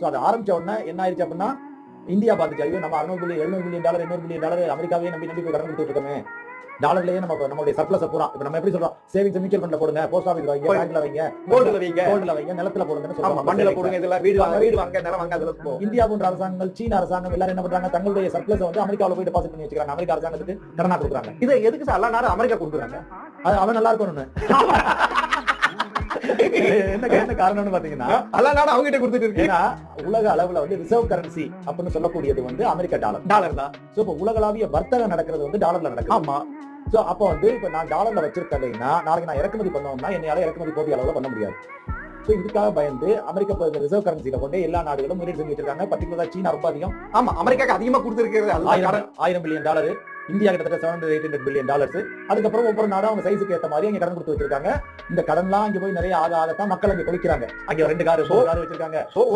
So அது ஆரம்பிச்ச உடனே என்ன ஆயிடுச்சு அப்படின்னா இந்தியா பார்த்துச்சு ஐயோ நம்ம அறுநூறு பில்லியன் எழுநூறு பில்லியன் டாலர் எண்ணூறு பில்லியன் டாலர் அமெரிக்காவே நம்பி நம்பி போய் கடன் கொடுத்துட்டு இருக்கோமே. டாலர்லயே நம்ம நம்மளுடைய சர்ப்ளஸ் பூரா இப்போ நம்ம எப்படி சொல்றோம்? சேவிங்ஸ் மியூச்சுவல் ஃபண்ட்ல போடுங்க போஸ்ட் ஆஃபீஸ் வைங்க. பேங்க்ல வைங்க கோல்டுல வைங்க. கோல்டுல வைங்க நிலத்துல போடுங்கன்னு ஆமா மண்ணில போடுங்க இதெல்லாம் வீடு வாங்க வீடு வாங்க நிலம் வாங்க அதுல போ இந்தியா போன்ற அரசாங்கங்கள் சீன அரசாங்கம் எல்லாரும் என்ன பண்றாங்க? தங்களுடைய சர்ப்ளஸ் வந்து அமெரிக்காவுல போய் டெபாசிட் பண்ணி வச்சுக்கிறாங்க. அமெரிக்க அரசாங்கத்துக்கு கடனா கொடுக்குறாங்க. இதை எதுக்கு சார் எல்லா நேரம் அமெரிக்கா கொடுக்குறாங்க? அது அவன் நல்லா இருக்கணும்னு. காரணம்னு பாத்தீங்கன்னா எல்லா நேரம் அவங்க கிட்ட கொடுத்துட்டு இருக்கு ஏன்னா உலக அளவுல வந்து ரிசர்வ் கரன்சி அப்படின்னு சொல்லக்கூடியது வந்து அமெரிக்க டாலர் டாலர் தான். சோ இப்போ உலகளாவிய வர்த்தகம் நடக்கிறது வந்து டாலர்ல நடக்குது. ஆமா. சோ அப்போ வந்து இப்ப நான் டாலர்ல வச்சிருக்கலைன்னா நாளைக்கு நான் இறக்குமதி பண்ணோம்னா என்னையால இறக்குமதி போதிய அளவுல பண்ண முடியாது. சோ இதுக்காக பயந்து அமெரிக்க ரிசர்வ் கரன்சில கொண்டு எல்லா நாடுகளும் முதலீடு செஞ்சு வச்சிருக்காங்க பர்டிகுலரா சீனா ரொம்ப அதிகம். ஆமா அமெரிக்காக்கு அதிகமா கொடுத்துருக்கிறது. ஆயிரம் பில்லியன் டாலர் இந்தியா கிட்டத்தட்ட seven hundred eight hundred billion dollars அதுக்கப்புறம் ஒவ்வொரு நாடும் அவங்க சைஸுக்கு ஏத்த மாதிரி அங்க கடன் கொடுத்து வச்சிருக்காங்க. இந்த கடன்லாம் அங்க போய் நிறைய ஆக ஆகத்தான் மக்கள் அங்க குளிக்கிறாங்க அங்க ரெண்டு காரு மூணு வச்சிருக்காங்க.